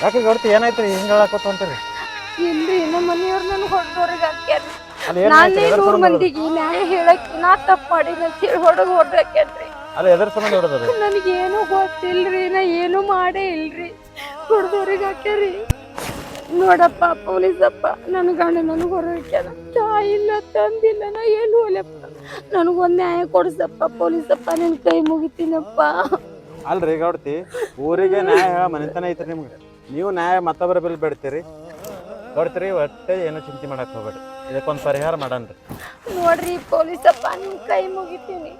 ಯಾಕೆ ಹೊಡ್ತಿ ಏನಾಯ್ತು ರೀ ಹಿಂಗ ಹೇಳಕೋತ ಹೊಂಟಿರಿ ಇಲ್ರಿ ನಮ್ಮ ಮನೆಯವ್ರು ನನ್ಗೆ ಹೊಡೆದವ್ರಿಗೆ ನಾನೇ ನೂರು ಮಂದಿಗೆ ನ್ಯಾಯ ಹೇಳಕ್ ನಾ ತಪ್ಪು ಮಾಡಿನ ಅಂತ ಹೇಳಿ ಹೊಡೆದು ಹೊಡ್ದಾಕ್ಯಾರ್ರಿ ಅಲ್ಲ ಎದ್ರ ಸಂಬಂಧ ಹೊಡೆದ್ರಿ? ನನಗೇನು ಗೊತ್ತಿಲ್ರಿ ನಾ ಏನು ಮಾಡೇ ಇಲ್ರಿ. ಹೊಡೆದವ್ರಿಗೆ ಹಾಕ್ಯಾರಿ. ನೋಡಪ್ಪ ಪೊಲೀಸಪ್ಪ ನನ್ನ ಗಂಡ ನನಗೆ ಹೊರಕ್ಯಾನ ತಾಯಿ ಇಲ್ಲ ತಂದಿಲ್ಲ ನಾ ಏನು ಹೋಲಪ್ಪ? ನನಗೊಂದು ನ್ಯಾಯ ಕೊಡಿಸಪ್ಪ ಪೊಲೀಸಪ್ಪ ನಿನ್ನ ಕೈ ಮುಗಿತೀನಪ್ಪ. ಅಲ್ರಿ ಗೌಡ್ತಿ ಊರಿಗೆ ನ್ಯಾಯ ಹೇಳ ಮನೆತನ ಐತ್ರಿ ನಿಮ್ಗೆ. ನೀವು ನ್ಯಾಯ ಮತ್ತೊಬ್ಬರ ಬಿಲ್ ಬಿಡ್ತೀರಿ. ಗೌಡ್ತಿರಿ ಒಟ್ಟೆ ಏನು ಚಿಂತೆ ಮಾಡಕ್ ಹೋಗ್ಬೇಡ್ರಿ. ಇದಕ್ಕೊಂದು ಪರಿಹಾರ ಮಾಡನ್ರಿ. ನೋಡ್ರಿ ಪೊಲೀಸಪ್ಪ ನಿಮ್ ಕೈ ಮುಗಿತೀನಿ.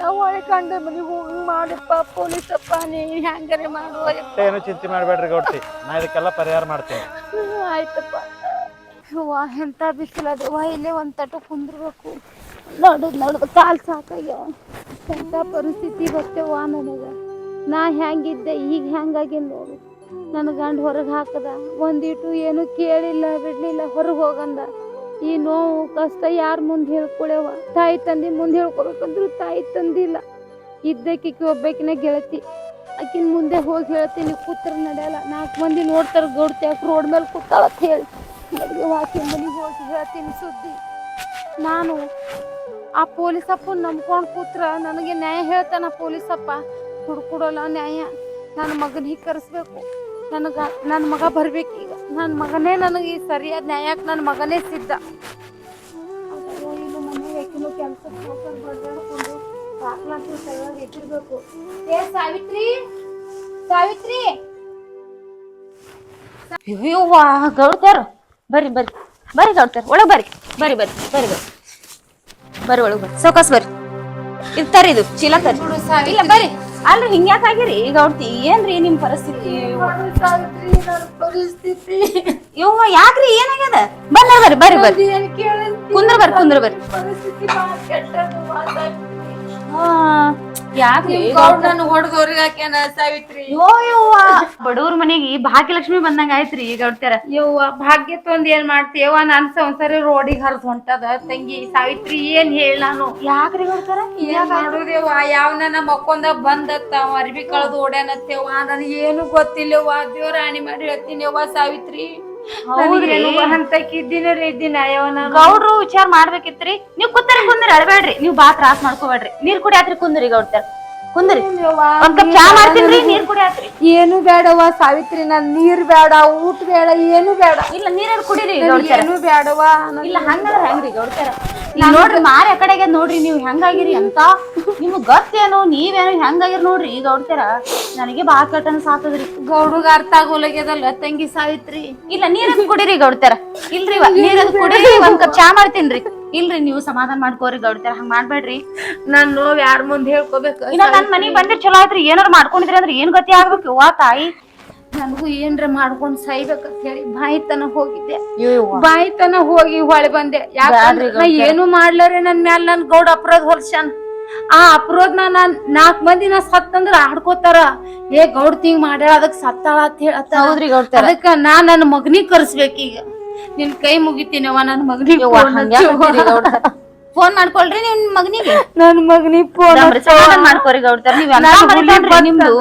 ನಾವು ಒಳ್ಳೆ ಕಂಡ ಮನೆಗೆ ಹೋಗಿ ಮಾಡಪ್ಪ ಪೊಲೀಸಪ್ಪ ನೀ ಹೆಂಗಾರೆ ಮಾಡುವ? ಒಟ್ಟೆ ಏನು ಚಿಂತೆ ಮಾಡಬೇಡ್ರಿ ಗೌಡ್ತಿ. ನಾ ಇದಕ್ಕೆಲ್ಲ ಪರಿಹಾರ ಮಾಡ್ತೀನಿ. ಆಯ್ತಪ್ಪ. ವಾ ಎಂತ ಬಿಸಿಲದು ವಾ ಇಲ್ಲೇ ಒಂದ್ ತಟ್ಟು ಕುಂದ್ರಬೇಕು. ನಡುದ್ ನಡುದ್ ಕಾಲ್ ಸಾಕಾಗ್ಯಾವ. ಎಂತ ಪರಿಸ್ಥಿತಿ ಬರ್ತೇವ ನನಗ? ನಾ ಹೆಂಗಿದ್ದೆ ಈಗ ಹೆಂಗಾಗಿಲ್ಲ ನೋಡು. ನನ್ನ ಗಂಡ ಹೊರಗೆ ಹಾಕದ, ಒಂದಿಟ್ಟು ಏನು ಕೇಳಿಲ್ಲ, ಬಿಡಲಿಲ್ಲ, ಹೊರಗೆ ಹೋಗಂದ. ಈ ನೋವು ಕಷ್ಟ ಯಾರು ಮುಂದೆ ಹೇಳ್ಕೊಳ್ಯವ ತಾಯಿ ತಂದೆ ಮುಂದೆ ಹೇಳ್ಕೊಬೇಕಂದ್ರು ತಾಯಿ ತಂದಿಲ್ಲ. ಇದ್ದಕ್ಕಿಕ್ಕಿ ಒಬ್ಬಾಕಿನ ಗೆಳತಿ. ಆಕಿನ ಮುಂದೆ ಹೋಗಿ ಹೇಳ್ತೀನಿ ಕೂತ್ರ ನಡೆಯಲ್ಲ ನಾಲ್ಕು ಮಂದಿ ನೋಡ್ತಾರೆ ಗೌಡ್ತಿ ರೋಡ್ ಮೇಲೆ ಕೂತಾಳ ಅಂತ ಹೇಳಿ. ನಮಗೆ ಆಕಿನ ಮನೆಗೆ ಹೋಗಿ ಹೇಳ್ತೀನಿ ಸುದ್ದಿ. ನಾನು ಆ ಪೊಲೀಸಪ್ಪ ನಂಬ್ಕೊಂಡು ಕೂತ್ರ, ನನಗೆ ನ್ಯಾಯ ಹೇಳ್ತಾನ ಪೊಲೀಸಪ್ಪ. ಹುಡ್ಕೊಡಲ್ಲ ನ್ಯಾಯ. ನನ್ನ ಮಗನಿಗೆ ಕರೆಸ್ಬೇಕು. ನನಗ ನನ್ನ ಮಗ ಬರ್ಬೇಕು ಈಗ. ನನ್ನ ಮಗನೇ ನನಗೆ ಈ ಸರಿಯಾದ ನ್ಯಾಯಕ್ಕೆ ನನ್ನ ಮಗನೇ ಸಿದ್ಧ. ಸಾವಿತ್ರಿ! ಸಾವಿತ್ರಿ! ಅಯ್ಯವ್ವ ಗೌಡ್ತಾರ ಬರ್ರಿ ಬರ್ರಿ. ಬರ್ರಿ ಗೌಡ್ತಾರ ಒಳಗ್ ಬರ್ರಿ. ಬರ್ರಿ ಬರ್ರಿ ಬರ್ರಿ ಬರ್ರಿ. ಬರ್ರಿ ಒಳಗ್ ಬರ್ರಿ. ಸೌಕಾಸ್ ಬರ್ರಿ. ಇದು ತರಿ ಇದು. ಚೀಲ ತರ್ರಿ. ಇಲ್ಲ ಬರ್ರಿ. ಅಲ್ರಿ ಹಿಂಗ್ಯಾಕ್ ಆಗಿರಿ? ಗೌಡ್ತಿ ಏನ್ರಿ ನಿಮ್ ಪರಿಸ್ಥಿತಿ? ಪರಿಸ್ಥಿತಿ? ಯವ್ವ ಯಾಕ್ರಿ ಏನಾಗ್ಯದ? ಬರ್ರಿ ಬರ್ರಿ ಬರ್ರಿ ಬರ್ರಿ ಕುಂದ್ರ ಬರ್ರಿ ಕುಂದ್ರ ಬರ್ರಿ. ಪರಿಸ್ಥಿತಿ ಆ, ಯಾಕ್ರಿ ನಾನು ನನ್ನ ಹೊಡೆದವ್ರಿಗೆ ಹಾಕ್ಯಾನ ಸಾವಿತ್ರಿ ಯವ್ವ. ಬಡವ್ರ ಮನೆಗೆ ಭಾಗ್ಯಲಕ್ಷ್ಮಿ ಬಂದಂಗ ಆಯ್ತ್ರಿ ಗೌಡ್ತಾರ ಯವ್ವ ಭಾಗ್ಯ ತೊಂದ್ ಏನ್ ಮಾಡ್ತೀಯವ್ವ ನನ್ ಸಂಸಾರ ರೋಡಿಗೆ ಹರಿದ್ ಹೊಂಟದ. ತಂಗಿ ಸಾವಿತ್ರಿ ಏನ್ ಹೇಳ ನಾನು? ಯಾಕ್ರಿ ಗೌಡ್ತಾರ ಯಾವ ನನ್ನ ಮಕ್ಕೊಂದ ಬಂದತ್ತ? ಅವ ಅರ್ಬಿ ಕಳ್ದು ಓಡ್ಯಾನತ್ತೇವ್ವ ನನಗೆ ಏನು ಗೊತ್ತಿಲ್ಲವ್ವ ದೇವ್ರ ರಾಣಿ ಮಾಡಿ ಹೇಳ್ತೀನಿ ಅವ್ವ ಸಾವಿತ್ರಿ. ಇದ್ದೀನ ಗೌಡ್ರು ವಿಚಾರ ಮಾಡ್ಬೇಕಿತ್ರಿ. ನೀವ್ ಕುತ್ತರಿ ಕುಂದ್ರಿ ಅಳಬೇಡ್ರಿ. ನೀವ್ ಬಾ ತ್ರಾಸ್ ಮಾಡ್ಕೋಬೇಡ್ರಿ. ನೀರ್ ಕುಡಿಯಾತ್ರಿ ಕುಂದ್ರಿ ಗೌಡ್ತಾರ ಕುಂದ್ರಿ. ಒಂದ್ ಕಪ್ ಚಾ ಮಾಡ್ತೀನ್ರಿ ನೀರ್ ಕುಡಿಯಾತ್ರಿ ಏನು ಬೇಡವ್ವ ಸಾವಿತ್ರಿ ನನ್ ನೀರ್ ಬೇಡ ಊಟ ಬೇಡ ಏನು ಬೇಡ. ಇಲ್ಲ ನೀರ್ ಕುಡೀರಿ ಗೌಡ್ತಾರ ಏನು ಬೇಡವ್ವ ಇಲ್ಲ ಹಂಗಾದ್ರೆ ಹೆಂಗ್ರಿ ಗೌಡ್ತಾರ ನೋಡ್ರಿ ಮಾರಿ ಆ ಕಡೆಗೆ ನೋಡ್ರಿ ನೀವು ಹೆಂಗಾಗಿರಿ ಅಂತ. ನಿಮ್ಗ್ ಗೊತ್ತೇನು ನೀವೇನು ಹೆಂಗಾಗಿರಿ ನೋಡ್ರಿ ಈಗ ಗೌಡ್ತಾರ ನನಗೆ ಬಾ ಕಟ್ಟನ ಸಾತದ್ರಿ ಗೌಡಗ ಅರ್ಥ ಆಗೋಲಾಗ್ಯದಲ್ಲ ತಂಗಿ ಸಾವಿತ್ರಿ? ಇಲ್ಲ ನೀರ್ ಕುಡೀರಿ ಗೌಡ್ತಾರ ಇಲ್ರಿ ನೀರದ್ ಕುಡೀರಿ ಒಂದ್ ಕಪ್ ಚಾ ಮಾಡ್ತೀನ್ರಿ. ಇಲ್ರಿ ನೀವು ಸಮಾಧಾನ ಮಾಡ್ಕೋರಿ ಗೌಡ್ತಾರ ಹಂಗ ಮಾಡ್ಬೇಡ್ರಿ. ನನ್ ನೋವ್ ಯಾರ ಮುಂದೆ ಹೇಳ್ಕೋಬೇಕು ಇನ್ನ ನನ್ ಮನಿಗ್ ಬಂದ್ರೆ ಚಲೋ ಆಯ್ತ್ರಿ ಏನಾರ ಮಾಡ್ಕೊಂಡಿದ್ರಿ ಅಂದ್ರೆ ಏನ್ ಗತಿ ಆಗ್ಬೇಕು? ವಾ ತಾಯಿ. ನನಗೂ ಏನ್ರ ಮಾಡ್ಕೊಂಡ್ ಸಾಯ್ಬೇಕಂತ ಹೇಳಿ ಬಾಯಿ ತನ ಹೋಗಿದ್ದೆ. ಬಾಯಿ ತನ ಹೋಗಿ ಹೊಳೆ ಬಂದೆ. ಯಾಕಂದ್ರೆ ನಾ ಏನು ಮಾಡ್ಲಾರೆ ನನ್ ಮ್ಯಾಲ ನನ್ ಗೌಡ ಅಪರಾಧ ಹೊಲ್ಸ್ಯಾನ. ಆ ಅಪರಾಧ ನಾನ್ ನಾಲ್ಕ್ ಮಂದಿ ನಾ ಸತ್ತಂದ್ರ ಆಡ್ಕೋತಾರ. ಏ ಗೌಡ್ ತಿಂಗ್ ಮಾಡ್ಯಾಳ ಅದಕ್ ಸತ್ತಾಳ ಅಂತ ಹೇಳ ಹೌದ್ರಿ ಗೌಡ್ತಾರ ಅದಕ್ಕ ನಾ ನನ್ನ ಮಗನಿಗ್ ಕರ್ಸ್ಬೇಕೀಗ. ಈಗ ನಿನ್ ಕೈ ಮುಗಿತೀನವ ನನ್ ಮಗನಿಗೆ ಫೋನ್ ಮಾಡ್ಕೊಳ್ರಿ ನಿಮ್ ಮಗನಿಗೆ. ನನ್ ಮಗನಿಗೆ ಫೋನ್ ಮಾಡ್ಕೊರಿ ಗೌಡ್ತಾರ ನೀವ್ ನಿಮ್ದು?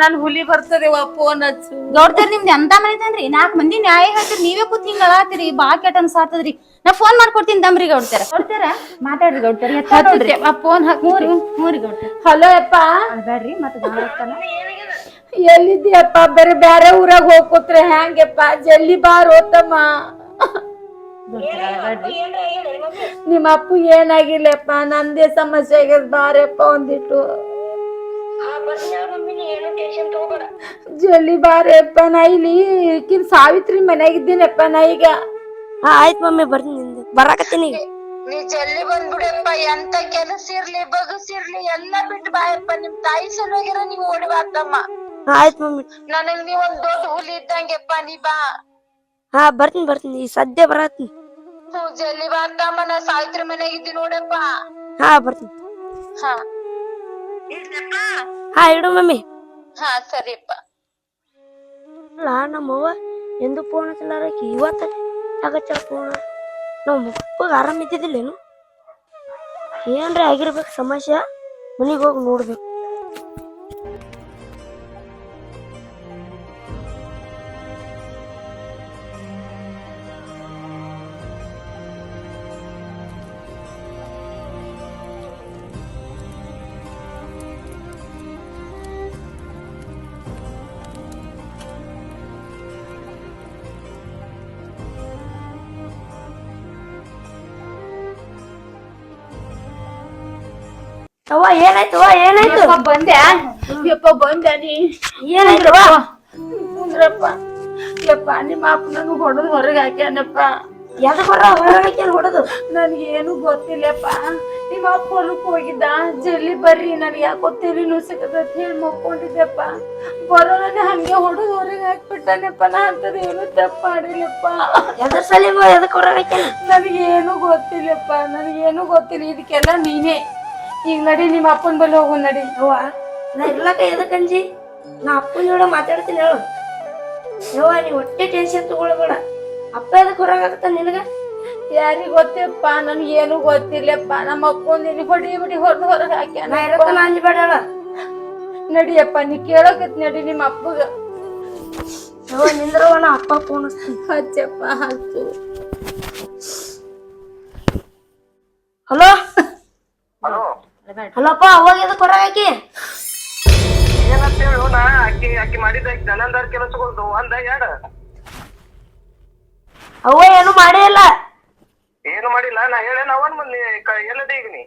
ನನ್ ಹುಲಿ ಬರ್ತದೆ ಫೋನ್ ಹಚ್ಚು. ಗೌಡ್ತಾರ ನಿಮ್ದು ಎಂತ ಮನಿತನ್ರಿ ನಾಕ್ ಮಂದಿ ನ್ಯಾಯ ಹೇಳ್ತೀರಿ ನೀವೇ ಕೂತ್ ಹಿಂಗ್ ಅಳಾತಿರಿ ಬಾ ಕೆಟ್ಟ ಅನ್ಸಾತದ್ರಿ ನಾ ಫೋನ್ ಮಾಡ್ಕೊಡ್ತೀನಿ ದಮ್ರಿ ಗೌಡ್ತಾರ ಗೌಡ್ತಾರ ಮಾತಾಡ್ರಿ ಗೌಡ್ತಾರ ಫೋನ್ ಹಾಕಿ ಮೂರಿ ಮೂರಿ ಗೌಡ್ತಾರ ಹಲೋ ಅಪ್ಪ. ಅಳ್ಬೇಡ್ರಿ ಮತ್ತೆ ಎಲ್ಲಿದ್ಯಪ್ಪ ಬೇರೆ ಬ್ಯಾರೆ ಊರಾಗ ಹೋಗ್ಕೊತ್ರೆ ಹ್ಯಾಂಗಪ್ಪ? ಜಲ್ದಿ ಬಾರೋ ತಮ್ಮ ನಿಮ್ಮ ಅಪ್ಪು ಏನಾಗಿಲ್ಲಪ್ಪ ನಂದೇ ಸಮಸ್ಯೆ ಆಗ್ಯದ ಬಾರಪ್ಪ ಒಂದಿಟ್ಟು ಜಲ್ಲಿ ಬಾರಪ್ಪ ನಾ ಇಲ್ಲಿ ಈಕಿನ್ ಸಾವಿತ್ರಿ ಮನೆಯಾಗಿದ್ದೀನಪ್ಪ ನಾ ಈಗ. ಆಯ್ತು ಮಮ್ಮಿ ಬರ್ತೀನಿ ನಿಂದು. ಬರಾಕತ್ತೀನಿ ನೀ ಜಲ್ಲಿ ಬಂದ್ಬಿಡಪ್ಪ ಎಂತ ಕೆಲಸ ಇರ್ಲಿ ಬಗಸ್ ಇರ್ಲಿ ಎಲ್ಲಾ ಬಿಟ್ಟು ಬಾಯಪ್ಪ. ನಿಮ್ ತಾಯಿ ಸಲುವಾಗಿರ ನೀವ್ ಓಡಿ ಬಾತಮ್ಮ ಆಯ್ತು ಮಮ್ಮಿ. ನನಗ್ ನೀವ್ ಒಂದ್ ದೊಡ್ಡ ಹುಲಿ ಇದ್ದಂಗೆಪ್ಪ ನೀ ಬಾ. ಹಾ ಬರ್ತೀನಿ ಬರ್ತೀನಿ. ಈ ಸದ್ಯ ಬರತ್ತೀನಿ ಹ್ಞೂ ಜಲ್ದಿ ಬಾತಮ್ಮ ನಾ ಸಾವಿತ್ರಿ ಮನೆಗಿದ್ದಿ ನೋಡಪ್ಪ. ಹಾ ಬರ್ತೀನಿ. ಹಾ. ಹಾ ಇಡು ಮಮ್ಮಿ. ಹಾ ಸರಿಪ್ಪ ಅಲ್ಲ ನಮ್ಮವ್ವ ಎಂದು ಫೋನ್ ಹಚ್ಚಲಾರಕಿ ಇವತ್ತ ಆಗಚ್ಚ ಫೋನ್ ನಮ್ಮ ಅಪ್ಪಗ ಆರಾಮ ಇದ್ದಿದ್ದಿಲ್ಲೇನು ಏನ್ರಿ ಆಗಿರ್ಬೇಕು ಸಮಸ್ಯೆ. ಮನೆಗೆ ಹೋಗಿ ನೋಡ್ಬೇಕು. ಅವ್ವ ಏನಾಯ್ತು? ಅವ್ವ ಏನಾಯ್ತು? ಯಪ್ಪ ಬಂದೆ ಯಪ್ಪ ಬಂದೆ ನೀ? ಏನಾಯ್ತು? ಅವ್ವ ಕುಂದ್ರಪ್ಪ. ಯಪ್ಪ ನಿಮ್ಮ ಅಪ್ಪ ನನಗೆ ಹೊಡೆದು ಹೊರಗೆ ಹಾಕ್ಯಾನಪ್ಪ. ಎದ ಬರ ಹೊರಗಡೆ ಹೊಡದು? ನನಗೇನು ಗೊತ್ತಿಲ್ಲಪ್ಪ. ನಿಮ್ಮ ಅಪ್ಪ ಹೊಲಕ್ಕೆ ಹೋಗಿದ್ದ. ಜಲ್ಲಿ ಬರ್ರಿ ನನಗೆ ಯಾಕೋ ತಲೆ ನುಸುಕತ್ತ ಹೇಳಿ ಮಕ್ಕೊಂಡಿದ್ದೆಪ್ಪ ಬರೋನೇ ಹಂಗೆ ಹೊಡೆದು ಹೊರಗೆ ಹಾಕ್ಬಿಟ್ಟನಪ್ಪ. ನಾ ಅಂತದ ಏನು ತಪ್ಪು ಮಾಡಿಲ್ಲಪ್ಪ. ಎದ್ರ ಸಲಿ ಎದಕ್ ಹೊರಗಡೆ ನನಗೇನು ಗೊತ್ತಿಲ್ಲಪ್ಪ. ನನಗೇನು ಗೊತ್ತಿಲ್ಲ. ಇದಕ್ಕೆಲ್ಲ ನೀನೇ. ಈಗ ನಡಿ ನಿಮ್ಮ ಅಪ್ಪನ ಬಳಿ ಹೋಗು ನಡಿ. ಅವ್ವ. ನಾ ಇರ್ಲಕ್ಕ ಎದಕ್ ಅಂಜಿ? ನಾ ಅಪ್ಪನ ಜೋಡ ಮಾತಾಡ್ತೀನಿ ಹೇಳು. ಯವ್ವ ನೀ ಹೊಟ್ಟೆ ಟೆನ್ಷನ್ ತಗೊಳ್ಬೇಡ. ಅಪ್ಪ ಎದಕ್ ಹೊರಗಾಗತ್ತ ನಿನಗ? ಯಾರಿಗ ಗೊತ್ತಪ್ಪ ಏನು ಗೊತ್ತಿಲ್ಲಪ್ಪ. ನಮ್ಮ ಅಪ್ಪನ ನಿನಗೆ ಹೊಡಿ ಬಿಡಿ ಹೊರದು ಹೊರಗೆ ಹಾಕ್ಯಾನ. ನಾ ಇರತ್ತಲ್ಲ ಅಂಜಬೇಡ ಹೇಳ. ನಡಿಯಪ್ಪ ನೀ ಕೇಳಕತ್ ನಡಿ ನಿಮ್ಮ ಅಪ್ಪಗ. ಯವ್ವ ನಿಂದ್ರವ್ವ ನಾ ಅಪ್ಪ ಫೋನ್ ಹಚ್ಚಪ್ಪ ಹಚ್ಚು. ಹಲೋ? ಹಲೋಪ್ಪ ಅವಾಗ ಎದಕ್ ಹೊರಗಾಕಿ ಏನಂತ ಹೇಳು ನಾ ಅಕ್ಕಿ ಅಕ್ಕಿ ಮಾಡಿದ ಜನಾಂದಾರ್ ಕೆಲಸಗಳ್ದು ಒಂದ ಎರಡ. ಅವ್ವ ಏನು ಮಾಡೇ ಇಲ್ಲ. ಏನು ಮಾಡಿಲ್ಲ ನಾ ಹೇಳೇನ ಅವನ್ ಮಂದಿ ಎಲ್ಲದ ಈಗ ನೀ?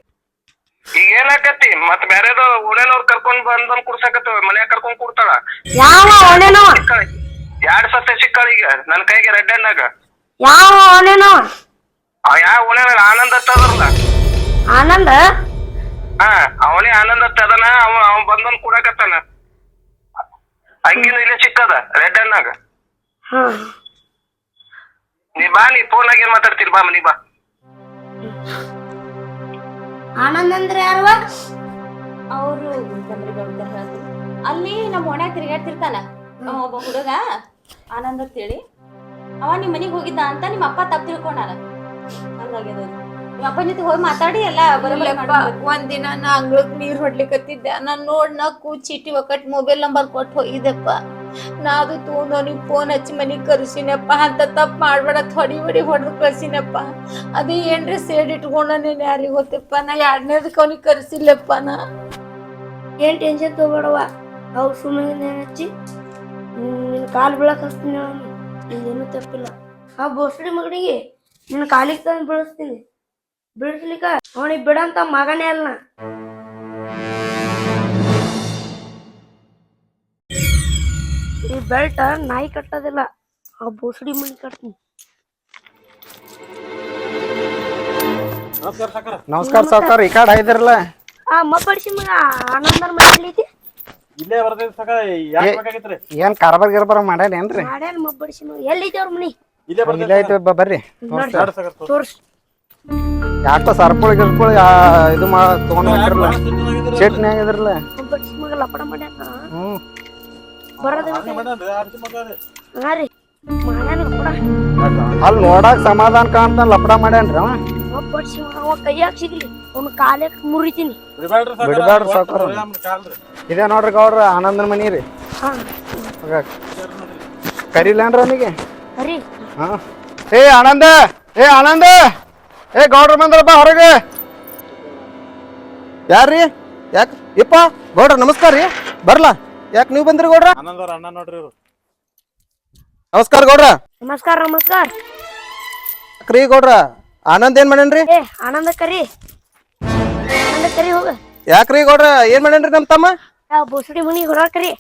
ಈಗ ಏನಾಕತಿ ಮತ್ ಬ್ಯಾರೆದು ಓಣೆನವ್ರ ಕರ್ಕೊಂಡ್ ಬಂದ್ ಬಂದ್ ಕುಡ್ಸಾಕತ್ತವ ಮನ್ಯಾಗ ಕರ್ಕೊಂಡ್ ಕೊಡ್ತಾಳ. ಯಾವ ಅವನೇನವ ಎರಡ್ ಸತ್ತೆ ಸಿಕ್ಕಾಳ ಈಗ ನನ್ ಕೈಗೆ ರೆಡ್ ರೆಡ್ಡನ್ನಾಗ ಯಾವ ಅವನೇನವ ಅವ ಯಾವ ಓಣ್ಯಾಗ ಆನಂದ ಹತ್ತದಲ್ಲ ಆನಂದ? ಹಾ ಅವನೇ ಆನಂದ ತದನ ಅವ ಅವ ಬಂದ್ ಬಂದ್ ಕುಡಾಕತ್ತಾನ. ಹಂಗಿನ ಇಲ್ಲೇ ಸಿಕ್ಕದ ರೆಡ್ಡನ್ನಾಗ ಹಾ. ನೀ ಬಾ ನೀ ಫೋನ್ ಏನ್ ಮಾತಾಡ್ತೀರಿ ಬಾ ಮನಿ ಬಾ. ಆನಂದ್ ಅಂದ್ರೆ ಯಾರವ ಅವರು ಅಲ್ಲಿ ನಮ್ಮ ಓಣ್ಯಾಗ ತಿರ್ಗಾಡ್ತಿರ್ತಾನ ಒಬ್ಬ ಹುಡುಗ ಆನಂದ್ ಅಂತೇಳಿ. ಅವ ನಿಮ್ಮ ಮನಿಗ್ ಹೋಗಿದ್ದ ಅಂತ ನಿಮ್ಮ ಅಪ್ಪ ತಪ್ಪ ತಿಳ್ಕೊಂಡಾನ. ಹಂಗಾಗ್ಯದ. ನಿಮ್ಮ ಅಪ್ಪನ ಜೊತೆ ಹೋಗಿ ಮಾತಾಡಿ ಎಲ್ಲ ಇಲ್ಲಪ್ಪ ಒಂದಿನ ನಾ ಅಂಗಳಕ್ ನೀರ್ ಹೊಡ್ಲಿಕತ್ತಿದ್ದೆ. ನಾನ್ ನೋಡ್ ನಕ್ಕು ಚೀಟಿ ಒಕ್ಕಟ್ ಮೊಬೈಲ್ ನಂಬರ್ ಕೊಟ್ಟು ಹೋಗಿದ್ದೆಪ್ಪ. ನಾ ಅದು ತಗೊಂಡ್ ಅವ್ನಿಗೆ ಫೋನ್ ಹಚ್ಚಿ ಮನಿಗ್ ಕರ್ಸಿನಪ್ಪ. ಅಂತ ತಪ್ಪ ಮಾಡ್ಬೇಡ ಹೊಡಿ ಹೊಡಿ ಹೊಡೆದು ಕಳ್ಸಿನಪ್ಪ. ಅದೇ ಏನ್ರಿ ಸೇಡ್ ಇಟ್ಕೊಂಡನೇನು ಯಾರಿಗ್ ಗೊತ್ತಪ್ಪ? ನಾ ಎರಡನೇದಕ್ಕೆ ಅವ್ನಿಗೆ ಕರ್ಸಿಲ್ಲಪ್ಪ ನಾ. ಏನ್ ಟೆನ್ಷನ್ ತಗೋಬೇಡವ ಅವ್ ಸುಮ್ಮನೆ ಹಚ್ಚಿ ನಿನ್ ಕಾಲ್ ಬೀಳಕ್ ಹಚ್ತೀನಿ ನಿಂದೇನು ತಪ್ಪಿಲ್ಲ. ಆ ಬೋಸಡಿ ಮಗನಿಗೆ ನಿನ್ನ ಕಾಲಿಗೆ ತಂದು ಬೀಳಿಸ್ತೀನಿ. ಬೀಳಿಸ್ಲಿಕ್ಕ ಅವನಿಗೆ ಬಿಡಂತ ಮಗನೇ ಅಲ್ಲ ಈ ಬೆಲ್ಟ್ ನಾಯಿ ಕಟ್ಟೋದಿಲ್ಲ. ಆ ಬೋಸಡಿ ಮನಿ ಕಟ್ತೀನಿ. ನಮಸ್ಕಾರ ಸಾಕಾರ. ನಮಸ್ಕಾರ ಸಾವ್ಕಾರ ಈ ಕಾಡ್ ಐದಿರಲ್ಲ ಆ ಮಬ್ಬಡಿಸಿ ಮಗ ಆನಂದನ ಮನೆ ಐತಿ ಇಲ್ಲೇ ಬರ್ತೈತಿ ಸಾಕಾರ ಯಾಕೆ ಬೇಕಾಗಿತ್ರಿ? ಏನ್ ಕಾರ್ಬಾರ್ ಗಿರ್ಬಾರ್ ಮಾಡ್ಯಾನೇನ್ರಿ ಮಾಡ್ಯಾನ ಮಬ್ಬಡಿಸಿ ಮಗ. ಎಲ್ಲೈತಿ ಅವ್ರ ಮನಿ? ಇಲ್ಲೇ ಇಲ್ಲ ಬರ್ತೈತಿ ಐತಿ ಬರ್ರಿ ತೋರ್ಸಿ. ಯಾಕೋ ಸರ್ಪುಳಿ ಗಿರ್ಪುಳಿ ಇದು ಮಾ ತಗೊಂಡ್ ಬಂದಿರಲ್ಲ? ಚಟ್ನ್ಯಾಗ ಇದ್ರಲ್ಲ ಮಬ್ಬಡಿಸಿ ಲಪಡ ಮಾಡ್ಯಾನ ಹ್ಮ್. ಬರೋದ ಹಂಗೆ ಮಾಡ್ಯಾನ್ರಿ, ಆರ್ಸಿ ಮಗ ರೀ. ಹಾ ರೀ. ಮಾಡ್ಯಾನ ಅಲ್ಲಿ ನೋಡಾಕ ಸಮಾಧಾನ ಕಾಣ್ತಾನ ಲಪಡ ಮಾಡ್ಯಾನ್ರಿ ಅವ. ಬಿಡ್ಬ್ಯಾಡ್ರಿ ಸಾಕಾರ. ಇದೇ ನೋಡ್ರಿ ಗೌಡ್ರ ಆನಂದನ ಮನಿ ರೀ. ಕರಿಲೇನ್ರಿ ಅವನಿಗೆ? ಹಾ. ಏ ಆನಂದ! ಏ ಆನಂದ! ಏ ಗೌಡ್ರ ಬಂದ್ರಪ್ಪ ಹೊರಗೆ. ಯಾರ್ರಿ? ಯಾಕ? ಇಪ್ಪ ಗೌಡ್ರ ನಮಸ್ಕಾರ ರೀ. ಬರ್ಲಾ? ಯಾಕೆ ನೀವು ಬಂದ್ರಿ ಗೌಡ್ರ? ಅಣ್ಣ ನೋಡ್ರಿ ಇವ್ರು. ನಮಸ್ಕಾರ ಗೌಡ್ರ. ನಮಸ್ಕಾರ ನಮಸ್ಕಾರ. ಕ್ರೀ ಗೌಡ್ರ? ಆನಂದ್ ಏನ್ ಮಾಡೇನ್ರಿ? ಏ ಆನಂದ ಕರಿ. ಆನಂದ ಕರಿ ಹೋಗ. ಯಾಕ್ರಿ ಗೌಡ್ರ? ಏನ್ ಮಾಡ್ಯಾನ್ರಿ ನಮ್ ತಮ್ಮ? ಆ ಬೋಸಡಿ ಮುನಿ ಗೌಡ್ರಿ ಕರಿ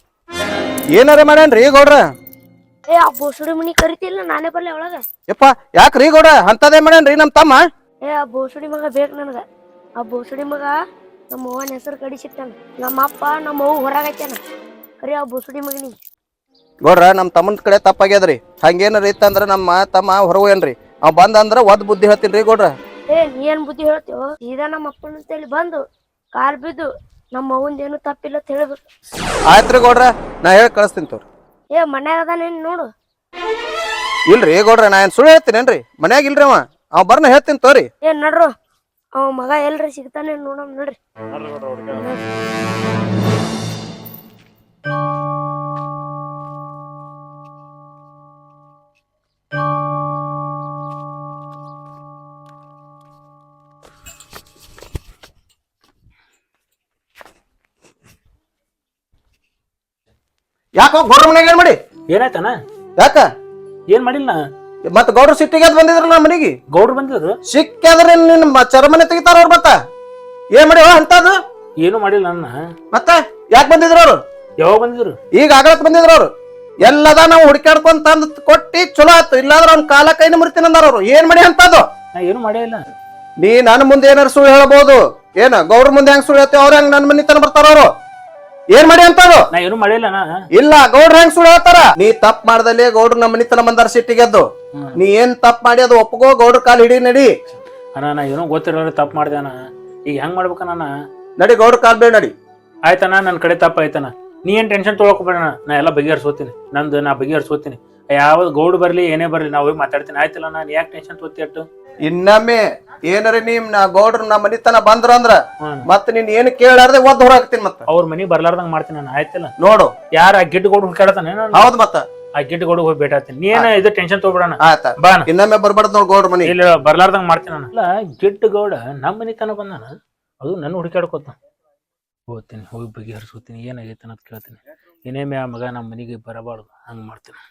ಏನಾರ ಮಾಡೇನ್ರಿ ಗೌಡ್ರ? ಏ ಆ ಬೋಸಡಿ ಮುನಿ ಕರಿತಿಲ್ಲ ನಾನೇ ಬರ್ಲಿ ಒಳಗ. ಯಪ್ಪ ಯಾಕ್ರಿ ಗೌಡ್ರ? ಅಂತದೇ ಮಾಡೇನ್ರಿ ನಮ್ ತಮ್ಮ? ಏ ಆ ಬೋಸಡಿ ಮಗ ಬೇಕು ನನಗ. ಆ ಬೋಸಡಿ ಮಗ ನಮ್ಮ ಅವ್ವನ ಹೆಸರು ಕಡಿಸಿಟ್ಟಾನ. ನಮ್ಮ ಅಪ್ಪ ನಮ್ಮ ಅವ್ವ ಹೊರಗೈತಾನ. ಕರಿ ಆ ಬೋಸಡಿ ಮಗನಿ ನೋಡ್ರ ನಮ್ಮ ತಮ್ಮನ ಕಡೆ ತಪ್ಪಾಗ್ಯದ್ರಿ. ಹಂಗೇನಾರ ಇತ್ತಂದ್ರ ನಮ್ಮ ತಮ್ಮ ಹೊರಗೋಯನ್ರಿ ಅವ್ ಬಂದ ಅಂದ್ರ ಒದ್ ಬುದ್ಧಿ ಹೇಳ್ತೀನಿ ಗೌಡ್ರ. ಏ ನೀ ಏನ್ ಬುದ್ಧಿ ಹೇಳ್ತೀವೋ ಸೀದಾ ನಮ್ಮ ಅಪ್ಪನ ಅಂತೇಳಿ ಬಂದು ಕಾಲ್ ಬಿದ್ದು ನಮ್ಮ ಅವ್ವಂದ ಏನು ತಪ್ಪಿಲ್ಲ ಅಂತ ಹೇಳ್ಬೇಕು. ಆಯ್ತ್ರಿ ಗೌಡ್ರ ನಾ ಹೇಳಿ ಕಳಿಸ್ತೀನಿ ತೋರಿ. ಏ ಮನ್ಯಾಗ ಅದಾನೇನ್ ನೋಡು? ಇಲ್ರಿ ಗೌಡ್ರ ನಾ ಏನ್ ಸುಳ್ಳು ಹೇಳ್ತೀನೇನ್ರಿ? ಮನ್ಯಾಗ ಇಲ್ರಿ ಅವ. ಅವ್ ಬರ್ನ ಹೇಳ್ತೀನಿ ತೋರಿ. ಏನ್ ನಡ್ರು. ಅವ ಮಗ ಎಲ್ರಿ ಸಿಗ್ತಾನೆ ನೋಡಮ್ ನೋಡ್ರಿ. ಯಾಕೋ ಗೌಡ್ರ ಮನ್ಯಾಗ ಏನ್ ಮಾಡಿ? ಏನಾಯ್ತನ ಯಾಕ? ಏನ್ ಮಾಡಿಲ್ಲ? ನಾ ಮತ್ ಗೌಡ್ರ ಸಿಟ್ಟಿಗೆ ಬಂದಿದ್ರು ನಮ್ಮ ಮನೆಗೆ? ಗೌಡ್ರು ಬಂದಿದ್ರು? ಸಿಕ್ಕಾದ್ರೆ ನಿನ್ನ ಚರಮನೆ ತೆಗಿತಾರ ಅವ್ರ ಮತ್ತ? ಏನ್ ಮಾಡಿ ಅಂತದು? ಏನು ಮಾಡಿಲ್ಲ ನನ್ನ. ಮತ್ತೆ? ಯಾಕೆ ಬಂದಿದ್ರು ಅವ್ರು? ಯಾವಾಗ ಬಂದಿದ್ರು? ಈಗ ಆಗಲತ್ ಬಂದಿದ್ರು ಅವ್ರು. ಎಲ್ಲದ ನಾವು ಹುಡುಕಾಡ್ಕೊಂಡ್ ತಂದ್ ಕೊಟ್ಟಿ ಚಲೋ ಆಯ್ತು ಇಲ್ಲಾಂದ್ರೆ ಅವ್ನ ಕಾಲ ಕೈನ ಮುರಿತೀನಿ ಅಂದಾರ ಅವ್ರು. ಏನ್ ಮಾಡಿ ಅಂತದ್ದು ನಾ ಏನು ಮಾಡೇ ಇಲ್ಲ. ನೀ ನನ್ನ ಮುಂದೆ ಏನಾರು ಸುಳ್ಳು ಹೇಳ್ಬೋದು. ಏನ? ಗೌಡ್ರ ಮುಂದೆ ಹೆಂಗ್ ಸುಳ್ಳು ಹೇಳ್ತೇವೆ ಅವ್ರ ಹೆಂಗ್ ನನ್ನ ಮನೆ ತನ ಬರ್ತಾರ ಅವ್ರು? ಏನ್ ಮಾಡಿ ಅಂತದು? ನಾ ಏನು ಮಾಡಿಲ್ಲ ನಾ. ಇಲ್ಲ ಗೌಡ್ರ ಹೆಂಗ್ ಸುಳ್ಳು ಹೇಳ್ತಾರ? ನೀ ತಪ್ಪ ಮಾಡ್ದಲ್ಲಿ ಗೌಡ್ರ ನಮ್ಮ ಮನಿತನ ಬಂದಾರ ಸಿಟ್ಟಿಗೆದ್ದು. ನೀ ಏನ್ ತಪ್ಪ ಮಾಡಿ ಅದು ಒಪ್ಪಗೋ ಗೌಡ್ರ ಕಾಲ್ ಹಿಡಿ ನಡಿ. ಅಣ್ಣ ನಾ ಏನೋ ಗೊತ್ತಿರೋರು ತಪ್ಪು ಮಾಡ್ದೆ ಅಣ್ಣ. ಈಗ ಹೆಂಗ್ ಮಾಡ್ಬೇಕಣ್ಣ ನಡಿ ಗೌಡ್ರ ಕಾಲ್ ಬೇಡ ನಡಿ. ಆಯ್ತಣ್ಣ ನನ್ನ ಕಡೆ ತಪ್ಪ ಆಯ್ತಣ್ಣ. ನೀ ಏನ್ ಟೆನ್ಷನ್ ಬೇಡ ನಾ ಎಲ್ಲ ಬಗೆಹರಿಸೋತೀನಿ ನಂದು ನಾ ಬಗೆಹರಿಸೋತೀನಿ ಯಾವ್ದು ಗೌಡ್ ಬರಲಿ ಏನೇ ಬರಲಿ ನಾವು ಹೋಗಿ ಮಾತಾಡ್ತೀನಿ. ಆಯ್ತಲ್ಲ ನಾನು ಯಾಕೆ ಟೆನ್ಷನ್ ತೊತ್ತಿ ಅಟ್ಟು? ಇನ್ನೊಮ್ಮೆ ಏನಾರ ನಿಮ್ ನಾ ಗೌಡ್ರು ನಮ್ಮ ಮನೆ ತನ ಬಂದ್ರ ಅಂದ್ರ ಮತ್ತೆ ಮತ್ ನೀನ್ ಏನ್ ಕೇಳಾರ್ದೆ ಒದ್ ಹೊರಾಕ್ತೀನಿ ಮತ್ತ. ಅವ್ರ ಮನಿ ಬರ್ಲಾರ್ದಂಗ ಮಾಡ್ತೀನಿ ನಾನು ಆಯ್ತಲ್ಲ? ನೋಡು. ಯಾರ ಆ ಗಿಡ್ ಗೌಡ್ ಹುಡ್ಕಾಡತಾನೆ ಹೌದ್ ಮತ್ತ. ಆ ಗಿಡ್ ಗೌಡ್ ಹೋಗಿ ಬೇಟಾತೀನಿ ನೀ ಏನ ಇದು ಟೆನ್ಷನ್ ತೊಗೊಬೇಡಣ ಆಯ್ತ ಬಾ ಇನ್ನೊಮ್ಮೆ ಬರ್ಬಾರ್ದು ನೋಡ್ ಗೌಡ್ರ ಮನಿ. ಇಲ್ಲ ಬರ್ಲಾರ್ದಂಗ ಮಾಡ್ತೀನಿ ನಾನು. ಇಲ್ಲ ಗಿಡ್ಡ ಗೌಡ ನಮ್ಮ ಮನೆ ತನ ಬಂದಾನ? ಅದು ನನ್ನ ಹುಡುಕಾಡ್ಕೋತ ಹೋಗ್ತೀನಿ ಹೋಗಿ ಬಗೆಹರಿಸ್ಕೋತೀನಿ ಏನಾಗೈತೆ ಅನ್ನೋದು ಕೇಳ್ತೀನಿ. ಏನೇ ಆ ಮಗ ನಮ್ಮ ಮನೆಗೆ ಬರಬಾರ್ದು ಹಂಗೆ ಮಾಡ್ತೀನಿ.